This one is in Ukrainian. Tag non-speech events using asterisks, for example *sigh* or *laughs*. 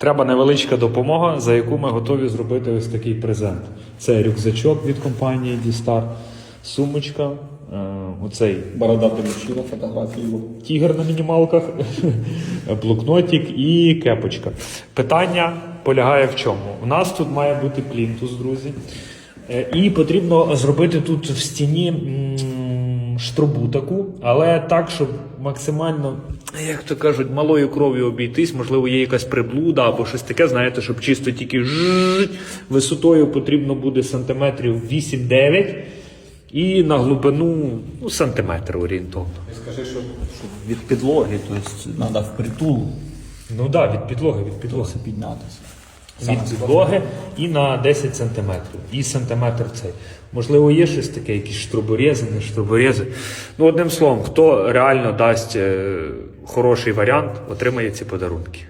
Треба невеличка допомога, за яку ми готові зробити ось такий презент. Це рюкзачок від компанії Дістар, сумочка, е, оцей Бородатий мужчина, фотографії тігр на мінімалках, *laughs* блокнотик і кепочка. Питання полягає в чому? У нас тут має бути плінтус, друзі. Е, І потрібно зробити тут в стіні штрубу таку, але так, щоб максимально, як то кажуть, малою кров'ю обійтись, можливо, є якась приблуда або щось таке, знаєте, щоб чисто тільки висотою потрібно буде сантиметрів 8-9 і на глибину ну, сантиметр орієнтовно. Скажи, що, від підлоги, тобто треба впритул Ну так, да, від підлоги, від підлоги. це піднятися. Від підлоги і на 10 сантиметрів. І сантиметр цей. Можливо, є щось таке, якісь штроборези, не штроборези. Ну, одним словом, хто реально дасть е, хороший варіант, отримає ці подарунки.